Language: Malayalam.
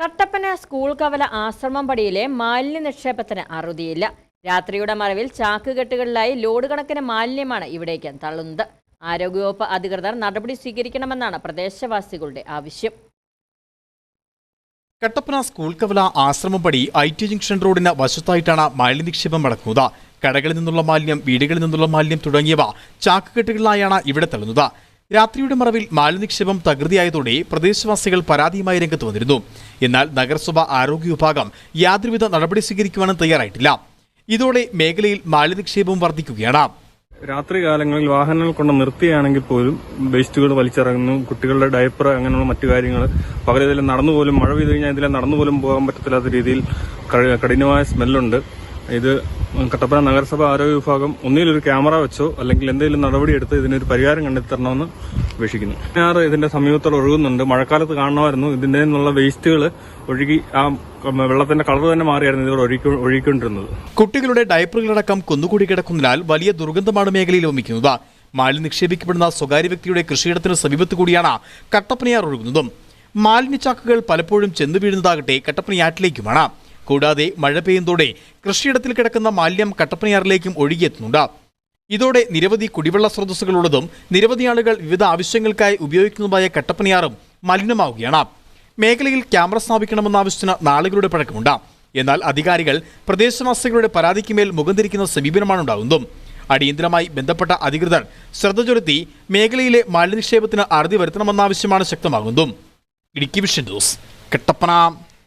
കട്ടപ്പന സ്കൂൾ കവല ആശ്രമം പടിയിലെ മാലിന്യ നിക്ഷേപത്തിന് അറുതിയില്ല. രാത്രിയുടെ മറവിൽ ചാക്കുകെട്ടുകളിലായി ലോഡ് കണക്കിന് മാലിന്യമാണ് ഇവിടേക്ക് തള്ളുന്നത്. ആരോഗ്യവകുപ്പ് അധികൃതർ നടപടി സ്വീകരിക്കണമെന്നാണ് പ്രദേശവാസികളുടെ ആവശ്യം. കട്ടപ്പന സ്കൂൾ കവല ആശ്രമപ്പടി ഐ ടി ജംഗ്ഷൻ റോഡിന് വശത്തായിട്ടാണ് മാലിന്യ നിക്ഷേപം നടക്കുന്നത്. കടകളിൽ നിന്നുള്ള മാലിന്യം വീടുകളിൽ നിന്നുള്ള മാലിന്യം തുടങ്ങിയവ ചാക്കുകെട്ടുകളിലായാണ് ഇവിടെ തള്ളുന്നത്. രാത്രിയുടെ മറവിൽ മാലിനിക്ഷേപം തകൃതിയായതോടെ പ്രദേശവാസികൾ പരാതിയുമായി രംഗത്ത് വന്നിരുന്നു. എന്നാൽ നഗരസഭ ആരോഗ്യ വിഭാഗം യാതൊരുവിധ നടപടി സ്വീകരിക്കുവാനും തയ്യാറായിട്ടില്ല. ഇതോടെ മേഖലയിൽ മാലിന്യക്ഷേപവും വർദ്ധിക്കുകയാണ്. രാത്രി കാലങ്ങളിൽ വാഹനങ്ങൾ കൊണ്ട് നിർത്തിയാണെങ്കിൽ പോലും വേസ്റ്റുകൾ വലിച്ചിറങ്ങുന്നു കുട്ടികളുടെ ഡയപ്പർ അങ്ങനെയുള്ള മറ്റു കാര്യങ്ങൾ. പകരം ഇതിൽ നടന്നു പോലും മഴ പെയ്തു കഴിഞ്ഞാൽ ഇതിലെ നടന്നു പോലും പോകാൻ പറ്റത്തില്ലാത്ത രീതിയിൽ കഠിനമായ സ്മെല്ലുണ്ട്. ഇത് കട്ടപ്പന നഗരസഭ ആരോഗ്യ വിഭാഗം ഒന്നിലൊരു ക്യാമറ വെച്ചോ അല്ലെങ്കിൽ എന്തെങ്കിലും നടപടിയെടുത്ത് ഇതിനൊരു പരിഹാരം കണ്ടെത്തണമെന്ന് അപേക്ഷിക്കുന്നു. ഞാറ് ഇതിന്റെ സമീപത്തോടെ ഒഴുകുന്നുണ്ട്. മഴക്കാലത്ത് കാണണമായിരുന്നു. ഇതിന്റെ നിന്നുള്ള വേസ്റ്റുകൾ ഒഴുകി ആ വെള്ളത്തിന്റെ കളർ തന്നെ മാറിയായിരുന്നു ഇതോടെ ഒഴുകി ഒഴുകിക്കൊണ്ടിരുന്നത്. കുട്ടികളുടെ ഡയപ്പറുകളടക്കം കുന്നുകൂടി കിടക്കുന്നതിനാൽ വലിയ ദുർഗന്ധമാണ് മേഖലയിൽ ഒമിക്കുന്നത് മാലിന്യം നിക്ഷേപിക്കപ്പെടുന്ന സ്വകാര്യ വ്യക്തിയുടെ കൃഷിയിടത്തിന് സമീപത്ത് കൂടിയാണ് കട്ടപ്പനയാർ ഒഴുകുന്നതും. മാലിന്യച്ചാക്കുകൾ പലപ്പോഴും ചെന്നു വീഴുന്നതാകട്ടെ കട്ടപ്പനയാറ്റിലേക്കുമാണ്. കൂടാതെ മഴ പെയ്യുന്നതോടെ കൃഷിയിടത്തിൽ കിടക്കുന്ന മാലിന്യം കട്ടപ്പനയാറിലേക്കും ഒഴുകിയെത്തുന്നുണ്ട്. ഇതോടെ നിരവധി കുടിവെള്ള സ്രോതസ്സുകളുള്ളതും നിരവധി ആളുകൾ വിവിധ ആവശ്യങ്ങൾക്കായി ഉപയോഗിക്കുന്നതുമായ കട്ടപ്പനയാറും മലിനമാവുകയാണ്. മേഖലയിൽ ക്യാമറ സ്ഥാപിക്കണമെന്ന ആവശ്യത്തിന് നാളുകളുടെ പഴക്കമുണ്ട്. എന്നാൽ അധികാരികൾ പ്രദേശവാസികളുടെ പരാതിക്ക് മേൽ മുഖം തിരിക്കുന്ന സമീപനമാണ് ഉണ്ടാകുന്നതും. അടിയന്തരമായി ബന്ധപ്പെട്ട അധികൃതർ ശ്രദ്ധ ചെലുത്തി മേഖലയിലെ മാലിന്യ നിക്ഷേപത്തിന് അറുതി വരുത്തണമെന്ന ആവശ്യമാണ് ശക്തമാകുന്നതും. Idukki vision news Kattappana.